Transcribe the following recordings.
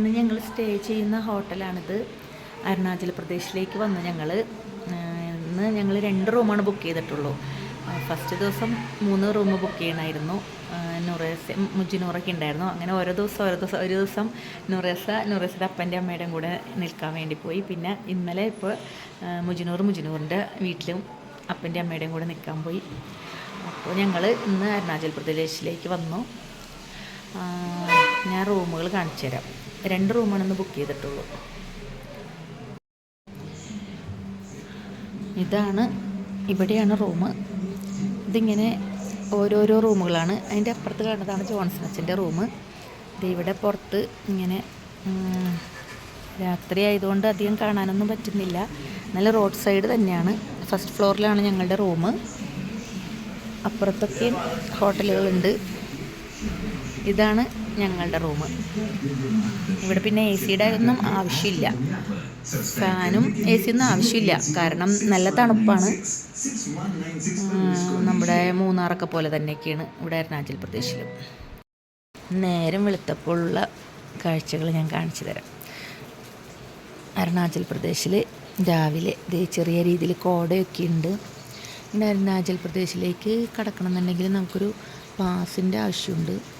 ഇന്ന് ഞങ്ങൾ സ്റ്റേ ചെയ്യുന്ന ഹോട്ടലാണിത്. അരുണാചൽ പ്രദേശിലേക്ക് വന്നു ഞങ്ങൾ ഇന്ന് ഞങ്ങൾ രണ്ട് റൂമാണ് ബുക്ക് ചെയ്തിട്ടുള്ളൂ. ഫസ്റ്റ് ദിവസം മൂന്ന് റൂം ബുക്ക് ചെയ്യണമായിരുന്നു നുറേസ മുജിനൂറൊക്കെ ഉണ്ടായിരുന്നു. അങ്ങനെ ഓരോ ദിവസം ഓരോ ദിവസം ഒരു ദിവസം നുറേസ നുറേസയുടെ അപ്പന്റെ അമ്മയുടെയും കൂടെ നിൽക്കാൻ വേണ്ടി പോയി. പിന്നെ ഇന്നലെ ഇപ്പോൾ മുജിനൂർ മുജിനൂറിന്റെ വീട്ടിലും അപ്പന്റെ അമ്മയുടെയും കൂടെ നിൽക്കാൻ പോയി. അപ്പോൾ ഞങ്ങൾ ഇന്ന് അരുണാചൽ പ്രദേശിലേക്ക് വന്നു. ഞാൻ റൂമുകൾ കാണിച്ചു തരാം. രണ്ട് റൂമാണെന്ന് ബുക്ക് ചെയ്തിട്ടുള്ളൂ. ഇതാണ് ഇവിടെയാണ് റൂം. ഇതിങ്ങനെ ഓരോരോ റൂമുകളാണ്. അതിന്റെ അപ്പുറത്ത് കാണുന്നതാണ് ജോൺസൺ അച്ഛന്റെ റൂം. ഇത് ഇവിടെ പുറത്ത് ഇങ്ങനെ രാത്രി ആയതുകൊണ്ട് അധികം കാണാനൊന്നും പറ്റുന്നില്ല. നല്ല റോഡ് സൈഡ് തന്നെയാണ്. ഫസ്റ്റ് ഫ്ലോറിലാണ് ഞങ്ങളുടെ റൂം. അപ്പുറത്തൊക്കെ ഹോട്ടലുകളുണ്ട്. ഇതാണ് ഞങ്ങളുടെ റൂം. ഇവിടെ പിന്നെ എ സിയുടെ ഒന്നും ആവശ്യമില്ല. ഫാനും എ സി ഒന്നും ആവശ്യമില്ല. കാരണം നല്ല തണുപ്പാണ്. നമ്മുടെ മൂന്നാറൊക്കെ പോലെ തന്നെയൊക്കെയാണ് ഇവിടെ അരുണാചൽ പ്രദേശിലും. നേരം വെളുത്തപ്പോഴുള്ള കാഴ്ചകൾ ഞാൻ കാണിച്ചു തരാം. അരുണാചൽ പ്രദേശിൽ രാവിലെ ചെറിയ രീതിയിൽ കോടയൊക്കെ ഉണ്ട്. പിന്നെ അരുണാചൽ പ്രദേശിലേക്ക് കടക്കണമെന്നുണ്ടെങ്കിൽ നമുക്കൊരു പാസിന്റെ ആവശ്യമുണ്ട്.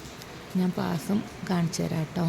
ഞാൻ പാസം കാണിച്ചു തരാം കേട്ടോ.